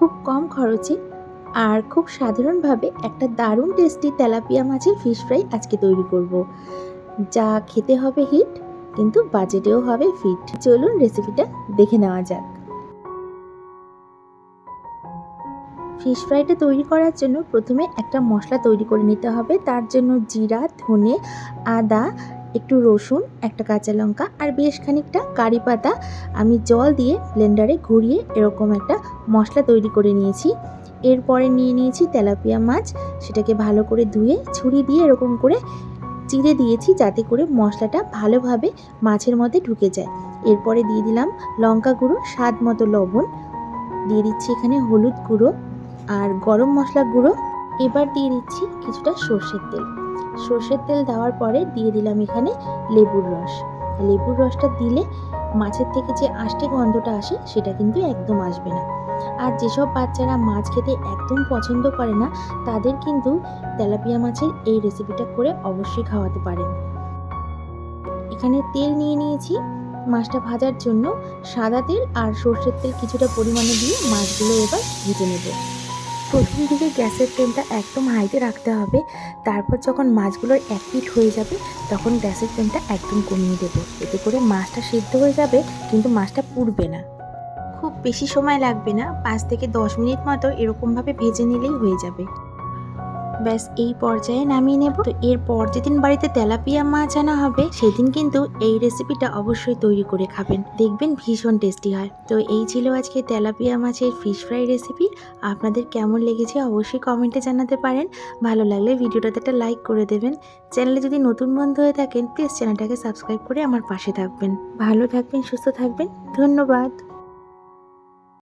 খুব কম খরচে আর খুব সাধারণভাবে একটা দারুণ টেস্টি তেলাপিয়া মাছের ফিশ ফ্রাই আজকে তৈরি করব। যা খেতে হবে হিট কিন্তু বাজেটেও হবে ফিট চলুন রেসিপিটা দেখে নেওয়া যাক। ফিশ ফ্রাইটা তৈরি করার জন্য প্রথমে একটা মশলা তৈরি করে নিতে হবে। তার জন্য জিরা, ধনে, আদা একটু রসুন, একটা কাঁচা লঙ্কা আর বেশ খানিকটা কারি পাতা আমি জল দিয়ে ব্লেন্ডারে ঘুরিয়ে এরকম একটা মশলা তৈরি করে নিয়েছি। এরপরে নিয়ে নিয়েছি তেলাপিয়া মাছ, সেটাকে ভালো করে ধুয়ে, ছুরি দিয়ে এরকম করে চিড়ে দিয়েছি যাতে করে মশলাটা ভালোভাবে মাছের মধ্যে ঢুকে যায়। এরপরে দিয়ে দিলাম লঙ্কা গুঁড়ো, স্বাদ মতো লবণ। দিয়ে দিচ্ছি এখানে হলুদ গুঁড়ো আর গরম মশলা গুঁড়ো। এবার দিয়ে দিচ্ছি কিছুটা সর্ষের তেল। সর্ষের তেল দেওয়ার পরে দিয়ে দিলাম এখানে লেবুর রস। লেবুর রসটা দিলে মাছের থেকে যে আষ্টে গন্ধটা আসে, সেটা কিন্তু একদম আসবে না। আর যেসব বাচ্চারা মাছ খেতে একদম পছন্দ করে না, তাদের কিন্তু তেলাপিয়া মাছের এই রেসিপিটা করে অবশ্যই খাওয়াতে পারেন। এখানে তেল নিয়ে নিয়েছি মাছটা ভাজার জন্য। সাদা তেল আর সর্ষের তেল কিছুটা পরিমাণে দিয়ে মাছগুলো এবার ভেজে নেব। প্রথম দিকে গ্যাসের ফ্লেমটা একদম হাইতে রাখতে হবে। তারপর যখন মাছগুলোর এক পিট হয়ে যাবে, তখন গ্যাসের ফ্লেমটা একদম কমিয়ে দেবো। এতে করে মাছটা সিদ্ধ হয়ে যাবে, কিন্তু মাছটা পুড়বে না। খুব বেশি সময় লাগবে না, পাঁচ থেকে দশ মিনিট মতো এরকমভাবে ভেজে নিলেই হয়ে যাবে। ব্যাস, এই পর্যায়ে নামিয়ে নেব। তো এরপর যেদিন বাড়িতে তেলাপিয়া মাছ আনা হবে, সেদিন কিন্তু এই রেসিপিটা অবশ্যই তৈরি করে খাবেন। দেখবেন ভীষণ টেস্টি হয়। তো এই ছিল আজকে তেলাপিয়া মাছের ফিশ ফ্রাই রেসিপি আপনাদের কেমন লেগেছে অবশ্যই কমেন্টে জানাতে পারেন। ভালো লাগলে ভিডিওটাতে একটা লাইক করে দেবেন। চ্যানেলে যদি নতুন বন্ধু হয়ে থাকেন প্লিজ চ্যানেলটাকে সাবস্ক্রাইব করে আমার পাশে থাকবেন। ভালো থাকবেন, সুস্থ থাকবেন। ধন্যবাদ।